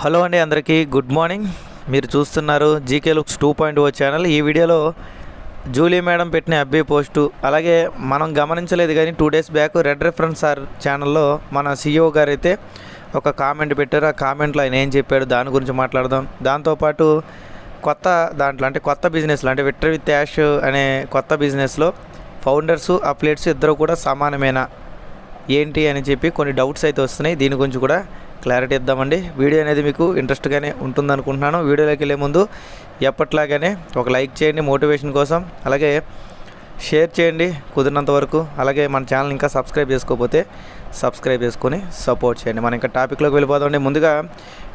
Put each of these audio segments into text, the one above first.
Hello అండి అందరికీ good morning. మీరు చూస్తున్నారు GK looks two point o channel. ఈ వీడియోలో జూలీ మేడం పెట్టిన అబ్బీ పోస్టు అలాగే మనం గమనించలేదు కానీ two days back red reference sir ఛానల్లో మన సీఈఓ గారు అయితే ఒక కామెంట్ పెట్టారు. ఆ కామెంట్లో ఆయన ఏం చెప్పాడు దాని గురించి మాట్లాడదాం. దాంతోపాటు కొత్త దాంట్లో అంటే కొత్త బిజినెస్లో అంటే విక్టర్ విత్ యాష్ అనే కొత్త బిజినెస్లో ఫౌండర్స్ అప్లేట్స్ ఇద్దరు కూడా సమానమేనా? ఏంటి అని చెప్పి కొన్ని డౌట్స్ అయితే వస్తున్నాయి. దీని గురించి కూడా క్లారిటీ ఇద్దామండి. వీడియో అనేది మీకు ఇంట్రెస్ట్గానే ఉంటుంది అనుకుంటున్నాను వీడియోలోకి వెళ్ళే ముందు ఎప్పట్లాగానే ఒక లైక్ చేయండి మోటివేషన్ కోసం. అలాగే షేర్ చేయండి కుదిరినంత వరకు. అలాగే మన ఛానల్ ఇంకా సబ్స్క్రైబ్ చేసుకోకపోతే సబ్స్క్రైబ్ చేసుకొని సపోర్ట్ చేయండి. మనం ఇంకా టాపిక్లోకి వెళ్ళిపోదామండి. ముందుగా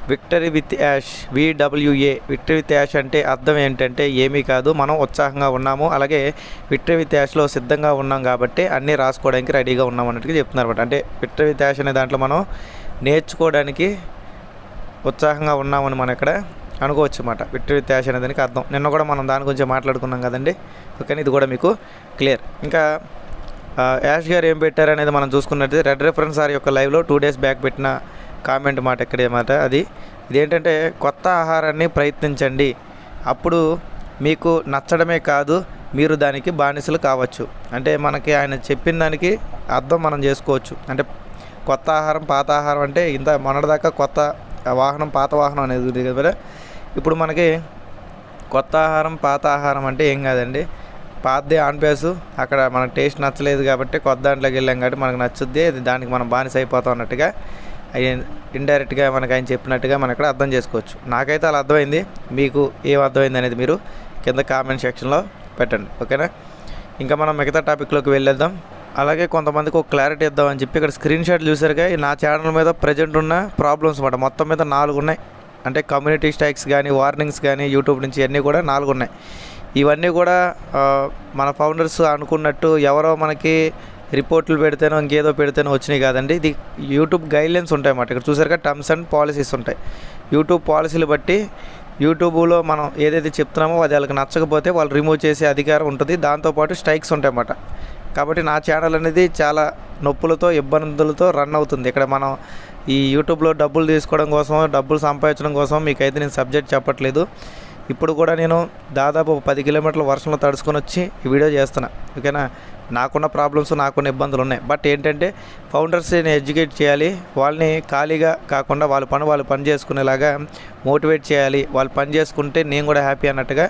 victory with ash VWA victory with ash అంటే అర్థం ఏంటంటే ఏమీ కాదు మనం ఉత్సాహంగా ఉన్నాము. అలాగే విక్టరీ విత్ యాష్లో సిద్ధంగా ఉన్నాం కాబట్టి అన్నీ రాసుకోవడానికి రెడీగా ఉన్నాం అన్నట్టుగా చెప్తున్నారు అనమాట అంటే విక్టరీ విత్ యాష్ అనే దాంట్లో మనం నేర్చుకోవడానికి ఉత్సాహంగా ఉన్నామని మనం ఇక్కడ అనుకోవచ్చు అన్నమాట విక్టరీ త్యాష్ అనే దానికి అర్థం. నిన్న కూడా మనం దాని గురించి మాట్లాడుకున్నాం కదండి. ఓకే ఇది కూడా మీకు క్లియర్. ఇంకా యాష్ గారు ఏం పెట్టారు అనేది మనం చూసుకున్నట్టు రెడ్ రిఫరెన్స్ సార్ యొక్క లైవ్లో టూ డేస్ బ్యాక్ పెట్టిన కామెంట్ మాట ఇక్కడే మాట. అది ఇదేంటంటే కొత్త ఆహారాన్ని ప్రయత్నించండి. అప్పుడు మీకు నచ్చడమే కాదు మీరు దానికి బానిసలు కావచ్చు. అంటే మనకి ఆయన చెప్పిన దానికి అర్థం మనం చేసుకోవచ్చు. అంటే కొత్త ఆహారం పాత ఆహారం అంటే ఇంత మొన్నటిదాకా కొత్త వాహనం పాత వాహనం అనేది ఉంది కదా ఇప్పుడు మనకి కొత్త ఆహారం పాత ఆహారం అంటే ఏం కాదండి. పాతదే ఆన్ పేసు అక్కడ మనకు టేస్ట్ నచ్చలేదు కాబట్టి కొత్త దాంట్లోకి వెళ్ళాం కాబట్టి మనకు నచ్చుద్ది అది దానికి మనం బానిస అయిపోతాం అన్నట్టుగా ఇండైరెక్ట్గా మనకు ఆయన చెప్పినట్టుగా మనం ఇక్కడ అర్థం చేసుకోవచ్చు. నాకైతే అలా అర్థమైంది. మీకు ఏం అర్థమైంది అనేది మీరు కింద కామెంట్ సెక్షన్లో పెట్టండి. ఓకేనా? ఇంకా మనం మిగతా టాపిక్లోకి వెళ్ళేద్దాం. అలాగే కొంతమందికి ఒక క్లారిటీ ఇద్దామని చెప్పి ఇక్కడ స్క్రీన్ షాట్ చూసారుగా నా ఛానల్ మీద ప్రజెంట్ ఉన్న ప్రాబ్లమ్స్ అన్నమాట. మొత్తం మీద నాలుగు ఉన్నాయి. అంటే కమ్యూనిటీ స్ట్రైక్స్ కానీ వార్నింగ్స్ కానీ యూట్యూబ్ నుంచి అన్నీ కూడా నాలుగు ఉన్నాయి. ఇవన్నీ కూడా మన ఫౌండర్స్ అనుకున్నట్టు ఎవరో మనకి రిపోర్ట్లు పెడితేనో ఇంకేదో పెడితేనో వచ్చినాయి కాదండి. ఇది యూట్యూబ్ గైడ్లైన్స్ ఉంటాయి అన్నమాట. ఇక్కడ చూసారుగా టర్మ్స్ అండ్ పాలసీస్ ఉంటాయి. యూట్యూబ్ పాలసీలు బట్టి యూట్యూబ్లో మనం ఏదైతే చెప్తున్నామో అది వాళ్ళకి నచ్చకపోతే వాళ్ళు రిమూవ్ చేసే అధికారం ఉంటుంది. దాంతోపాటు స్ట్రైక్స్ ఉంటాయి అన్నమాట. కాబట్టి నా ఛానల్ అనేది చాలా నొప్పులతో ఇబ్బందులతో రన్ అవుతుంది. ఇక్కడ మనం ఈ యూట్యూబ్లో డబ్బులు తీసుకోవడం కోసం డబ్బులు సంపాదించడం కోసం మీకైతే నేను సబ్జెక్ట్ చెప్పట్లేదు. ఇప్పుడు కూడా నేను దాదాపు పది కిలోమీటర్ల వర్షంలో తడుచుకొని వచ్చి ఈ వీడియో చేస్తున్నా. ఓకేనా? నాకున్న ప్రాబ్లమ్స్ నాకున్న ఇబ్బందులు ఉన్నాయి. బట్ ఏంటంటే ఫౌండర్స్ని ఎడ్యుకేట్ చేయాలి. వాళ్ళని ఖాళీగా కాకుండా వాళ్ళ పని వాళ్ళు పని చేసుకునేలాగా మోటివేట్ చేయాలి. వాళ్ళు పని చేసుకుంటే నేను కూడా హ్యాపీ అన్నట్టుగా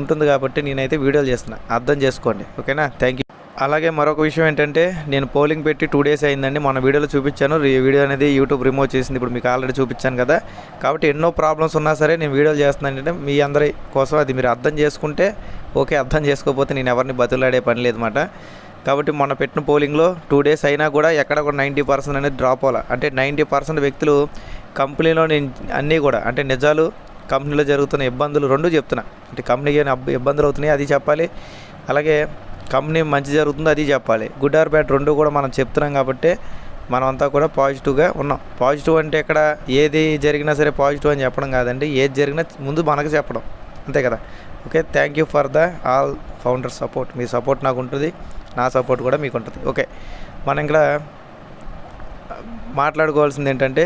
ఉంటుంది కాబట్టి నేనైతే వీడియోలు చేస్తున్నా. అర్థం చేసుకోండి. ఓకేనా? థ్యాంక్ యూ అలాగే మరొక విషయం ఏంటంటే నేను పోలింగ్ పెట్టి టూ డేస్ అయిందండి. మన వీడియోలో చూపించాను. ఈ వీడియో అనేది యూట్యూబ్ రిమూవ్ చేసింది. ఇప్పుడు మీకు ఆల్రెడీ చూపించాను కదా. కాబట్టి ఎన్నో ప్రాబ్లమ్స్ ఉన్నా సరే నేను వీడియోలు చేస్తున్నాను అంటే మీ అందరి కోసం అది మీరు అర్థం చేసుకుంటే ఓకే అర్థం చేసుకోకపోతే నేను ఎవరిని బతులాడే పని లేదన్నమాట. కాబట్టి మొన్న పెట్టిన పోలింగ్లో టూ డేస్ అయినా కూడా ఎక్కడ కూడా నైంటీ పర్సెంట్ అనేది డ్రాప్ అవ్వాలి? అంటే నైంటీ పర్సెంట్ వ్యక్తులు కంపెనీలో నేను అన్నీ కూడా అంటే నిజాలు కంపెనీలో జరుగుతున్న ఇబ్బందులు రెండు చెప్తున్నా. అంటే కంపెనీకి ఏమైనా ఇబ్బందులు అవుతున్నాయి? అది చెప్పాలి. అలాగే కంపెనీ మంచి జరుగుతుందో అది చెప్పాలి. గుడ్ ఆర్ బ్యాడ్ రెండు కూడా మనం చెప్తున్నాం కాబట్టి మనం అంతా కూడా పాజిటివ్గా ఉన్నాం. పాజిటివ్ అంటే ఇక్కడ ఏది జరిగినా సరే పాజిటివ్ అని చెప్పడం కాదండి. ఏది జరిగినా ముందు మనకు చెప్పడం. అంతే కదా? Okay thank you for the all founder support. Me support నాకు ఉంటుంది. నా సపోర్ట్ కూడా మీకు ఉంటుంది. ఓకే మనం ఇక్కడ మాట్లాడుకోవాల్సింది ఏంటంటే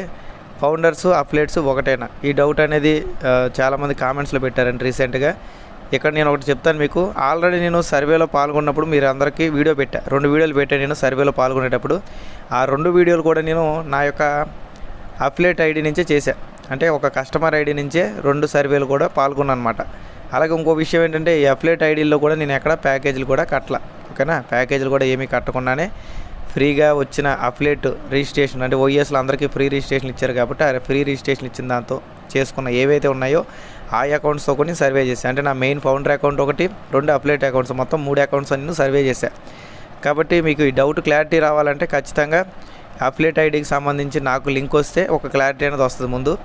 ఫౌండర్స్ అప్లేట్స్ ఒకటేనా? ఈ డౌట్ అనేది చాలామంది కామెంట్స్లో పెట్టారండి రీసెంట్గా. ఇక్కడ నేను ఒకటి చెప్తాను మీకు. ఆల్రెడీ నేను సర్వేలో పాల్గొన్నప్పుడు మీరు అందరికీ వీడియో పెట్టా రెండు వీడియోలు పెట్టాను నేను సర్వేలో పాల్గొనేటప్పుడు. ఆ రెండు వీడియోలు కూడా నేను నా యొక్క అఫ్లేట్ ఐడి నుంచే చేశా. అంటే ఒక కస్టమర్ ఐడి నుంచే రెండు సర్వేలు కూడా పాల్గొన్నాను అనమాట అలాగే ఇంకో విషయం ఏంటంటే ఈ అఫ్లేట్ ఐడీల్లో కూడా నేను ఎక్కడ ప్యాకేజీలు కూడా కట్టలా. ఓకేనా? ప్యాకేజీలు కూడా ఏమీ కట్టకుండానే ఫ్రీగా వచ్చిన అఫ్లేట్ రిజిస్ట్రేషన్ అంటే ఓఎస్లో అందరికీ ఫ్రీ రిజిస్ట్రేషన్ ఇచ్చారు కాబట్టి ఆ ఫ్రీ రిజిస్ట్రేషన్ ఇచ్చిన దాంతో చేసుకున్న ఏవైతే ఉన్నాయో ఆ అకౌంట్స్తో ఒకటి సర్వే చేశాను అంటే నా మెయిన్ ఫౌండర్ అకౌంట్ ఒకటి రెండు అప్లేట్ అకౌంట్స్ మొత్తం మూడు అకౌంట్స్ అన్ని సర్వే చేశాను కాబట్టి మీకు ఈ డౌట్ క్లారిటీ రావాలంటే ఖచ్చితంగా అప్లేట్ ఐడికి సంబంధించి నాకు లింక్ వస్తే ఒక క్లారిటీ అనేది వస్తుంది ముందు.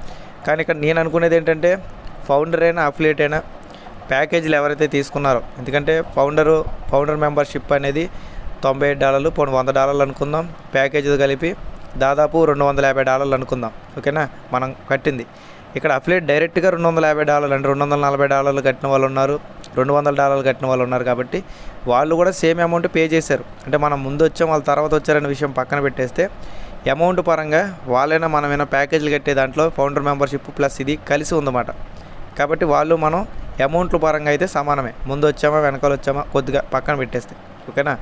కానీ ఇక్కడ నేను అనుకునేది ఏంటంటే ఫౌండర్ అయినా అప్లేట్ అయినా ప్యాకేజీలు ఎవరైతే తీసుకున్నారో ఎందుకంటే ఫౌండరు ఫౌండర్ మెంబర్షిప్ అనేది తొంభై ఏడు డాలర్లు పోనీ వంద డాలర్లు అనుకుందాం ప్యాకేజీ కలిపి దాదాపు రెండు వందల యాభై డాలర్లు అనుకుందాం. ఓకేనా? మనం కట్టింది. ఇక్కడ అఫిలేట్ డైరెక్ట్గా రెండు వందల యాభై డాలర్లు అంటే రెండు వందల నలభై డాలర్లు కట్టిన వాళ్ళు ఉన్నారు రెండు వందల డాలర్లు కట్టిన వాళ్ళు ఉన్నారు కాబట్టి వాళ్ళు కూడా సేమ్ అమౌంట్ పే చేశారు. అంటే మనం ముందు వచ్చాం వాళ్ళ తర్వాత వచ్చారనే విషయం పక్కన పెట్టేస్తే అమౌంట్ పరంగా వాళ్ళైనా మనమైనా ప్యాకేజీలు కట్టే దాంట్లో ఫౌండర్ మెంబర్షిప్ ప్లస్ ఇది కలిసి ఉందన్నమాట. కాబట్టి వాళ్ళు మనం అమౌంట్ల పరంగా అయితే సమానమే. ముందు వచ్చామా వెనకాల వచ్చామా కొద్దిగా పక్కన పెట్టేస్తే. ఓకేనా?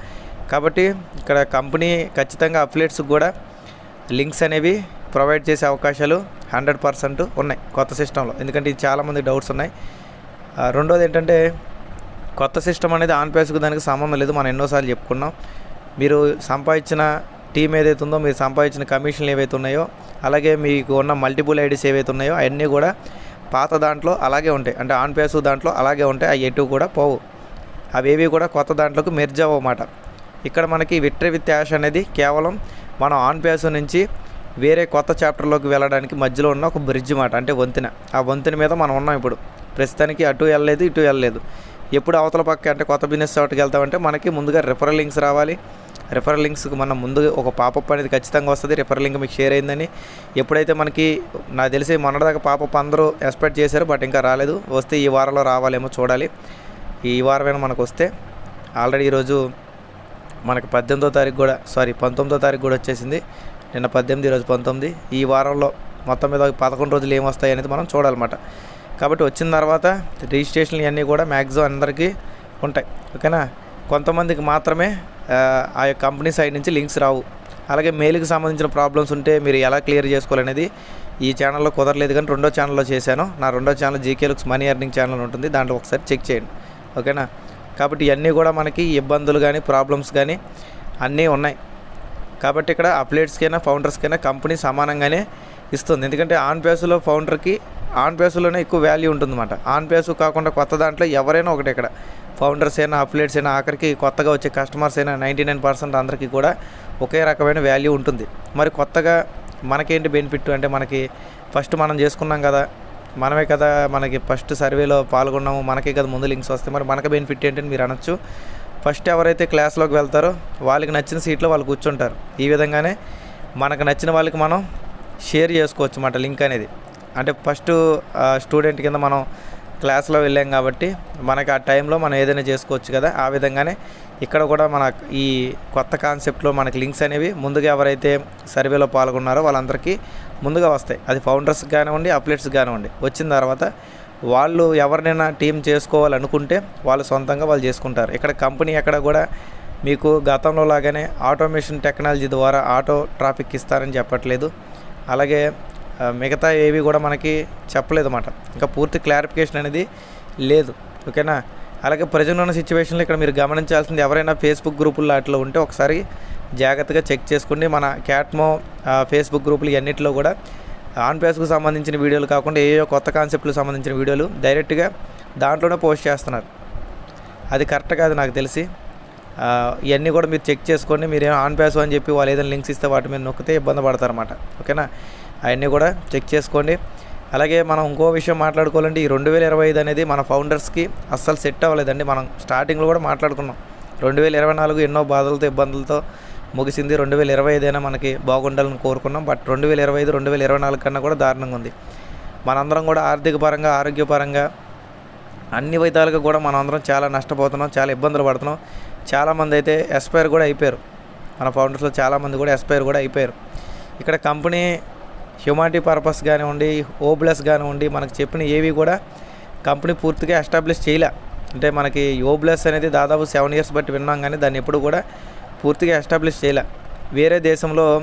కాబట్టి ఇక్కడ కంపెనీ ఖచ్చితంగా అప్లేట్స్కి కూడా లింక్స్ అనేవి ప్రొవైడ్ చేసే అవకాశాలు హండ్రెడ్ పర్సెంట్ ఉన్నాయి కొత్త సిస్టంలో. ఎందుకంటే ఇది చాలామంది డౌట్స్ ఉన్నాయి. రెండోది ఏంటంటే కొత్త సిస్టమ్ అనేది ఆన్ పేస్కు దానికి సంబంధం లేదు. మనం ఎన్నోసార్లు చెప్పుకున్నాం. మీరు సంపాదించిన టీం ఏదైతే ఉందో మీరు సంపాదించిన కమిషన్లు ఏవైతే ఉన్నాయో అలాగే మీకు ఉన్న మల్టిపుల్ ఐడీస్ ఏవైతే ఉన్నాయో అవన్నీ కూడా పాత దాంట్లో అలాగే ఉంటాయి. అంటే ఆన్ పేసు దాంట్లో అలాగే ఉంటాయి. అవి ఎటు కూడా పోవు. అవేవి కూడా కొత్త దాంట్లోకి మెర్జ్ అవ్వమాట ఇక్కడ మనకి విట్రీ విత్ యాష్ అనేది కేవలం మనం ఆన్ పేస్ నుంచి వేరే కొత్త చాప్టర్లోకి వెళ్ళడానికి మధ్యలో ఉన్న ఒక బ్రిడ్జ్ మాట అంటే వంతెన. ఆ వంతెన మీద మనం ఉన్నాం ఇప్పుడు. ప్రస్తుతానికి అటు వెళ్ళలేదు ఇటు వెళ్ళలేదు. ఎప్పుడు అవతల పక్క అంటే కొత్త బిజినెస్ చోటుకి వెళ్తామంటే మనకి ముందుగా రిఫరల్ లింక్స్ రావాలి. రిఫరల్ లింక్స్కి మనం ముందు ఒక పాపప్ అనేది ఖచ్చితంగా వస్తుంది. రిఫరల్ లింక్ మీకు షేర్ అయిందని. ఎప్పుడైతే మనకి నాకు తెలిసి మొన్నటిదాకా పాపప్ అందరూ ఎక్స్పెక్ట్ చేశారు బట్ ఇంకా రాలేదు. వస్తే ఈ వారంలో రావాలేమో చూడాలి. ఈ వారమైనా మనకు వస్తే. ఆల్రెడీ ఈరోజు మనకి పద్దెనిమిదో తారీఖు కూడా సారీ పంతొమ్మిదో తారీఖు కూడా వచ్చేసింది. నిన్న పద్దెనిమిది ఈరోజు పంతొమ్మిది. ఈ వారంలో మొత్తం మీద ఒక పదకొండు రోజులు ఏమొస్తాయి అనేది మనం చూడాలన్నమాట. కాబట్టి వచ్చిన తర్వాత రిజిస్ట్రేషన్లు ఇవన్నీ కూడా మ్యాక్సిమం అందరికీ ఉంటాయి. ఓకేనా? కొంతమందికి మాత్రమే ఆ యొక్క కంపెనీ సైడ్ నుంచి లింక్స్ రావు. అలాగే మెయిల్కి సంబంధించిన ప్రాబ్లమ్స్ ఉంటే మీరు ఎలా క్లియర్ చేసుకోవాలనేది ఈ ఛానల్లో కుదరలేదు కానీ రెండో ఛానల్లో చేశాను. నా రెండో channel GK looks money earning channel ఉంటుంది. దాంట్లో ఒకసారి చెక్ చేయండి. ఓకేనా? కాబట్టి ఇవన్నీ కూడా మనకి ఇబ్బందులు కానీ ప్రాబ్లమ్స్ కానీ అన్నీ ఉన్నాయి. కాబట్టి ఇక్కడ అప్లేట్స్కైనా ఫౌండర్స్కైనా కంపెనీ సమానంగానే ఇస్తుంది. ఎందుకంటే ఆన్ పేసులో ఫౌండర్కి ఆన్ పేసులోనే ఎక్కువ వాల్యూ ఉంటుందన్నమాట. ఆన్ పేసు కాకుండా కొత్త దాంట్లో ఎవరైనా ఒకటి ఇక్కడ. ఫౌండర్స్ అయినా అప్లేట్స్ అయినా ఆఖరికి కొత్తగా వచ్చే కస్టమర్స్ అయినా నైంటీ నైన్ పర్సెంట్ అందరికీ కూడా ఒకే రకమైన వాల్యూ ఉంటుంది. మరి కొత్తగా మనకేంటి బెనిఫిట్ అంటే మనకి ఫస్ట్ మనం చేసుకున్నాం కదా మనమే కదా మనకి ఫస్ట్ సర్వేలో పాల్గొన్నాము మనకే కదా ముందు లింక్స్ వస్తాయి. మరి మనకు బెనిఫిట్ ఏంటని మీరు అనొచ్చు. ఫస్ట్ ఎవరైతే క్లాస్లోకి వెళ్తారో వాళ్ళకి నచ్చిన సీట్లో వాళ్ళు కూర్చుంటారు. ఈ విధంగానే మనకు నచ్చిన వాళ్ళకి మనం షేర్ చేసుకోవచ్చు అన్నమాట లింక్ అనేది. అంటే ఫస్ట్ స్టూడెంట్ కింద మనం క్లాస్లో వెళ్ళాం కాబట్టి మనకి ఆ టైంలో మనం ఏదైనా చేసుకోవచ్చు కదా. ఆ విధంగానే ఇక్కడ కూడా మన ఈ కొత్త కాన్సెప్ట్లో మనకి లింక్స్ అనేవి ముందుగా ఎవరైతే సర్వేలో పాల్గొన్నారో వాళ్ళందరికీ ముందుగా వస్తాయి. అది ఫౌండర్స్ కానివ్వండి అప్లెట్స్ కానివ్వండి. వచ్చిన తర్వాత వాళ్ళు ఎవరినైనా టీం చేసుకోవాలనుకుంటే వాళ్ళు సొంతంగా వాళ్ళు చేసుకుంటారు. ఇక్కడ కంపెనీ ఎక్కడ కూడా మీకు గతంలో లాగానే ఆటోమేషన్ టెక్నాలజీ ద్వారా ఆటో ట్రాఫిక్ ఇస్తారని చెప్పట్లేదు. అలాగే మిగతా ఏవి కూడా మనకి చెప్పలేదు అన్నమాట ఇంకా పూర్తి క్లారిఫికేషన్ అనేది లేదు. ఓకేనా? అలాగే ప్రజెంట్ ఉన్న సిచ్యువేషన్లో ఇక్కడ మీరు గమనించాల్సింది ఎవరైనా ఫేస్బుక్ గ్రూపుల్లో అట్లా ఉంటే ఒకసారి జాగ్రత్తగా చెక్ చేసుకోండి మన క్యాట్మో ఫేస్బుక్ గ్రూపులు ఇవన్నిటిలో కూడా ఆన్ పేస్కు సంబంధించిన వీడియోలు కాకుండా ఏయో కొత్త కాన్సెప్ట్లకు సంబంధించిన వీడియోలు డైరెక్ట్గా దాంట్లోనే పోస్ట్ చేస్తున్నారు. అది కరెక్ట్ కాదు నాకు తెలిసి. ఇవన్నీ కూడా మీరు చెక్ చేసుకోండి మీరు ఏమో ఆన్ పేస్ అని చెప్పి వాళ్ళు ఏదైనా లింక్స్ ఇస్తే వాటి మీద నొక్కితే ఇబ్బంది పడతారన్నమాట. ఓకేనా? అవన్నీ కూడా చెక్ చేసుకోండి. అలాగే మనం ఇంకో విషయం మాట్లాడుకోవాలంటే ఈ రెండు వేల ఇరవై ఐదు అనేది మన ఫౌండర్స్కి అస్సలు సెట్ అవ్వలేదండి. మనం స్టార్టింగ్లో కూడా మాట్లాడుకున్నాం. రెండు వేల ఇరవై నాలుగు ఎన్నో బాధలతో ఇబ్బందులతో ముగిసింది. రెండు వేల ఇరవై ఐదు అయినా మనకి బాగుండాలని కోరుకున్నాం. బట్ రెండు వేల ఇరవై ఐదు రెండు వేల ఇరవై నాలుగు కన్నా కూడా దారుణంగా ఉంది. మనందరం కూడా ఆర్థిక పరంగా ఆరోగ్యపరంగా అన్ని విధాలుగా కూడా మనందరం చాలా నష్టపోతున్నాం చాలా ఇబ్బందులు పడుతున్నాం. చాలామంది అయితే ఎక్స్పైర్ కూడా అయిపోయారు. మన ఫౌండర్స్లో చాలామంది కూడా ఎక్స్పైర్ కూడా అయిపోయారు. ఇక్కడ కంపెనీ హ్యుమానిటీ పర్పస్ కానివ్వండి ఓబ్లెస్ కానివ్వండి మనకు చెప్పిన ఏవి కూడా కంపెనీ పూర్తిగా ఎస్టాబ్లిష్ చేయలే. అంటే మనకి ఓబ్లెస్ అనేది దాదాపు సెవెన్ ఇయర్స్ బట్టి విన్నాం కానీ దాన్ని ఎప్పుడు కూడా పూర్తిగా ఎస్టాబ్లిష్ చేయలే. వేరే దేశంలో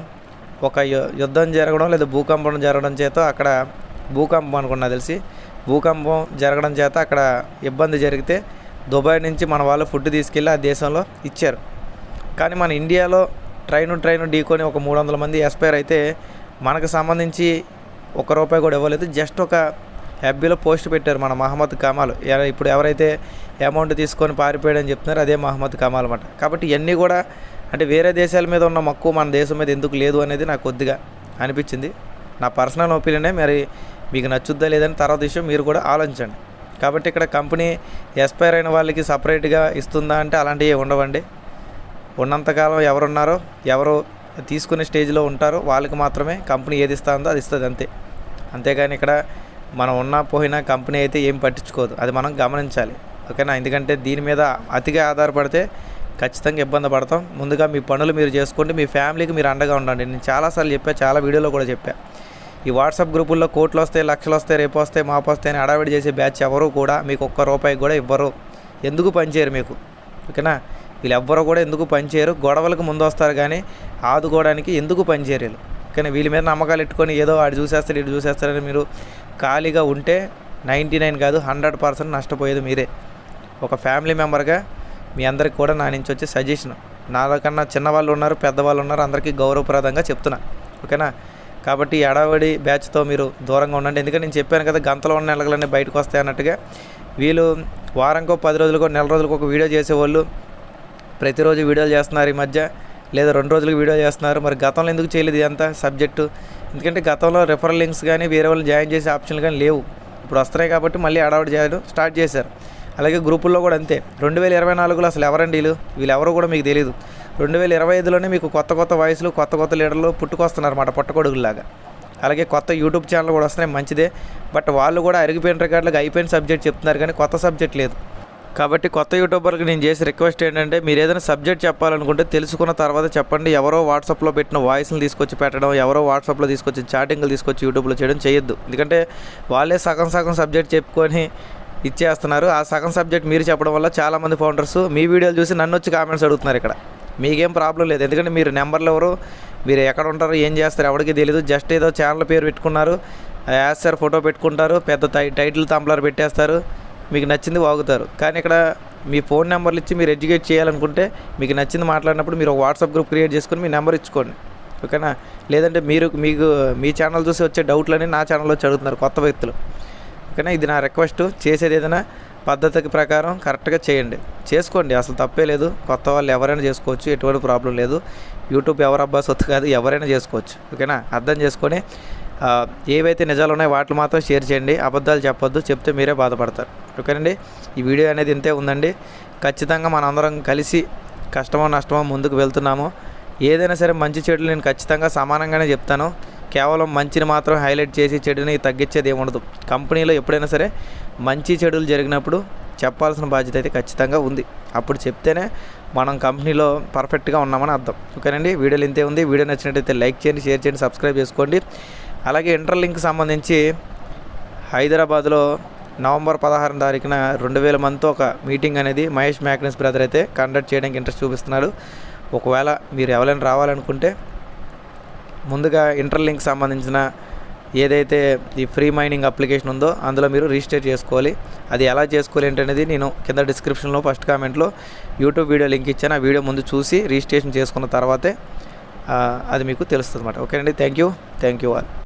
ఒక యు- యుద్ధం జరగడం లేదా భూకంపం జరగడం చేత అక్కడ భూకంపం అనుకున్నా తెలిసి. భూకంపం జరగడం చేత అక్కడ ఇబ్బంది జరిగితే దుబాయ్ నుంచి మన వాళ్ళు ఫుడ్ తీసుకెళ్ళి ఆ దేశంలో ఇచ్చారు. కానీ మన ఇండియాలో ట్రైన్ ట్రైన్ ఢీకొని ఒక మూడు వందల మంది ఎక్స్పైర్ అయితే మనకు సంబంధించి ఒక రూపాయి కూడా ఇవ్వలేదు. జస్ట్ ఒక హ్యాబీలో పోస్ట్ పెట్టారు మన మహమ్మద్ కమాల్. ఇప్పుడు ఎవరైతే అమౌంట్ తీసుకొని పారిపోయాడని చెప్తున్నారో అదే మహమ్మద్ కమాల్ అనమాట కాబట్టి ఇవన్నీ కూడా అంటే వేరే దేశాల మీద ఉన్న మక్కువ మన దేశం మీద ఎందుకు లేదు అనేది నాకు కొద్దిగా అనిపించింది. నా పర్సనల్ ఒపీనియనే మరి మీకు నచ్చుద్దా లేదని తర్వాత విషయం మీరు కూడా ఆలోచించండి. కాబట్టి ఇక్కడ కంపెనీ ఎక్స్పైర్ అయిన వాళ్ళకి సపరేట్గా ఇస్తుందా అంటే అలాంటివి ఉండవండి. ఉన్నంతకాలం ఎవరున్నారో ఎవరు తీసుకునే స్టేజ్లో ఉంటారో వాళ్ళకి మాత్రమే కంపెనీ ఏది ఇస్తుందో అది ఇస్తుంది అంతే. అంతేగాని ఇక్కడ మనం ఉన్నా పోయినా కంపెనీ అయితే ఏం పట్టించుకోదు. అది మనం గమనించాలి. ఓకేనా? ఎందుకంటే దీని మీద అతిగా ఆధారపడితే ఖచ్చితంగా ఇబ్బంది పడతాం. ముందుగా మీ పనులు మీరు చేసుకోండి. మీ ఫ్యామిలీకి మీరు అండగా ఉండండి. నేను చాలాసార్లు చెప్పా చాలా వీడియోలో కూడా చెప్పా. ఈ వాట్సాప్ గ్రూపుల్లో కోట్లు వస్తాయి లక్షలు వస్తాయి రేపు వస్తాయి మాపు వస్తాయి అని అడావిడి చేసే బ్యాచ్ ఎవరు కూడా మీకు ఒక్క రూపాయి కూడా ఇవ్వరు. ఎందుకు పనిచేయరు మీకు? ఓకేనా? వీళ్ళు ఎవ్వరు కూడా ఎందుకు పనిచేయరు? గొడవలకు ముందు వస్తారు కానీ ఆదుకోవడానికి ఎందుకు పనిచేయరు వీళ్ళు? కానీ వీళ్ళ మీద నమ్మకాలు పెట్టుకొని ఏదో ఆడు చూసేస్తారు ఇటు చూసేస్తారని మీరు ఖాళీగా ఉంటే నైంటీ నైన్ కాదు హండ్రెడ్ పర్సెంట్ నష్టపోయేది మీరే. ఒక ఫ్యామిలీ మెంబర్గా మీ అందరికి కూడా నా నుంచి వచ్చే సజెషన్. నాకన్నా చిన్నవాళ్ళు ఉన్నారు పెద్దవాళ్ళు ఉన్నారు అందరికీ గౌరవప్రదంగా చెప్తున్నా. ఓకేనా? కాబట్టి ఎడవడి బ్యాచ్తో మీరు దూరంగా ఉండండి. ఎందుకంటే నేను చెప్పాను కదా గంతలో ఉన్న నెలలన్నీ బయటకు వస్తాయి అన్నట్టుగా. వీళ్ళు వారంకో పది రోజులకో నెల రోజులకో ఒక వీడియో చేసేవాళ్ళు. ప్రతిరోజు వీడియోలు చేస్తున్నారు ఈ మధ్య. లేదా రెండు రోజులకు వీడియో చేస్తున్నారు. మరి గతంలో ఎందుకు చేయలేదు ఇదంతా సబ్జెక్టు? ఎందుకంటే గతంలో రిఫరల్ లింక్స్ కానీ వేరే వాళ్ళు జాయిన్ చేసే ఆప్షన్లు కానీ లేవు. ఇప్పుడు వస్తున్నాయి కాబట్టి మళ్ళీ అడవాడు చేయడం స్టార్ట్ చేశారు. అలాగే గ్రూపుల్లో కూడా అంతే. రెండు వేల ఇరవై నాలుగులో అసలు ఎవరండి వీళ్ళు? వీళ్ళెవరో కూడా మీకు తెలియదు రెండు వేల ఇరవై ఐదులోనే మీకు కొత్త కొత్త వాయిస్లు కొత్త కొత్త లీడర్లు పుట్టుకొస్తున్నారు అన్నమాట పుట్టగొడుగులాగా అలాగే కొత్త యూట్యూబ్ ఛానల్ కూడా వస్తున్నాయి మంచిదే. బట్ వాళ్ళు కూడా అరిగిపోయిన రికార్డులకు అయిపోయిన సబ్జెక్ట్ చెప్తున్నారు కానీ కొత్త సబ్జెక్ట్ లేదు. కాబట్టి కొత్త యూట్యూబర్కి నేను చేసే రిక్వెస్ట్ ఏంటంటే మీరు ఏదైనా సబ్జెక్ట్ చెప్పాలనుకుంటే తెలుసుకున్న తర్వాత చెప్పండి. ఎవరో వాట్సాప్లో పెట్టిన వాయిస్ని తీసుకొచ్చి పెట్టడం ఎవరో వాట్సాప్లో తీసుకొచ్చి చాటింగ్లు తీసుకొచ్చి యూట్యూబ్లో చేయడం చేయొద్దు. ఎందుకంటే వాళ్ళే సగం సగం సబ్జెక్ట్ చెప్పుకొని ఇచ్చేస్తున్నారు. ఆ సగం సబ్జెక్ట్ మీరు చెప్పడం వల్ల చాలామంది ఫౌండర్స్ మీ వీడియోలు చూసి నన్ను వచ్చి కామెంట్స్ అడుగుతున్నారు ఇక్కడ. మీకేం ప్రాబ్లం లేదు. ఎందుకంటే మీరు నెంబర్లు ఎవరు మీరు ఎక్కడ ఉంటారు ఏం చేస్తారు ఎవరికి తెలియదు జస్ట్ ఏదో ఛానల్ పేరు పెట్టుకున్నారు. వేస్తారు ఫోటో పెట్టుకుంటారు. పెద్ద టై టైటిల్ తంబ్లర్ పెట్టేస్తారు. మీకు నచ్చింది వాగుతారు. కానీ ఇక్కడ మీ ఫోన్ నెంబర్లు ఇచ్చి మీరు ఎడ్యుకేట్ చేయాలనుకుంటే మీకు నచ్చింది మాట్లాడినప్పుడు మీరు ఒక వాట్సాప్ గ్రూప్ క్రియేట్ చేసుకొని మీ నెంబర్ ఇచ్చుకోండి. ఓకేనా? లేదంటే మీరు మీకు మీ ఛానల్ చూసి వచ్చే డౌట్లని నా ఛానల్లో వచ్చి అడుగుతున్నారు కొత్త వ్యక్తులు. ఓకేనా? ఇది నా రిక్వెస్ట్. చేసేది ఏదైనా పద్ధతికి ప్రకారం కరెక్ట్గా చేయండి. చేసుకోండి. అసలు తప్పే లేదు. కొత్త వాళ్ళు ఎవరైనా చేసుకోవచ్చు. ఎటువంటి ప్రాబ్లం లేదు. యూట్యూబ్ ఎవరు అబ్బా సొత్తు కాదు. ఎవరైనా చేసుకోవచ్చు. ఓకేనా? అర్థం చేసుకొని ఏవైతే నిజాలు ఉన్నాయో వాటిని మాత్రం షేర్ చేయండి. అబద్ధాలు చెప్పొద్దు. చెప్తే మీరే బాధపడతారు. ఓకేనండి? ఈ వీడియో అనేది ఇంతే ఉందండి. ఖచ్చితంగా మనందరం కలిసి కష్టమో నష్టమో ముందుకు వెళ్తున్నాము. ఏదైనా సరే మంచి చెడులు నేను ఖచ్చితంగా సమానంగానే చెప్తాను. కేవలం మంచిని మాత్రం హైలైట్ చేసి చెడుని తగ్గించేది ఏముండదు కంపెనీలో ఎప్పుడైనా సరే మంచి చెడులు జరిగినప్పుడు చెప్పాల్సిన బాధ్యత అయితే ఖచ్చితంగా ఉంది. అప్పుడు చెప్తేనే మనం కంపెనీలో పర్ఫెక్ట్గా ఉన్నామని అర్థం. ఓకేనండి? వీడియోలు ఇంతే ఉంది. వీడియో నచ్చినట్టయితే లైక్ చేయండి షేర్ చేయండి సబ్స్క్రైబ్ చేసుకోండి. అలాగే ఇంటర్లింక్ సంబంధించి హైదరాబాద్లో నవంబర్ పదహారు తారీఖున రెండు వేల మందితో ఒక మీటింగ్ అనేది మహేష్ మ్యాగ్నస్ బ్రదర్ అయితే కండక్ట్ చేయడానికి ఇంట్రెస్ట్ చూపిస్తున్నాడు ఒకవేళ మీరు ఎవరైనా రావాలనుకుంటే ముందుగా ఇంటర్ లింక్ సంబంధించిన ఏదైతే ఈ ఫ్రీ మైనింగ్ అప్లికేషన్ ఉందో అందులో మీరు రిజిస్టర్ చేసుకోవాలి. అది ఎలా చేసుకోవాలి ఏంటనేది నేను కింద డిస్క్రిప్షన్లో ఫస్ట్ కామెంట్లో యూట్యూబ్ వీడియో లింక్ ఇచ్చాను. ఆ వీడియో ముందు చూసి రిజిస్ట్రేషన్ చేసుకున్న తర్వాతే అది మీకు తెలుస్తుంది అనమాట ఓకేనండి. Thank you. Thank you all.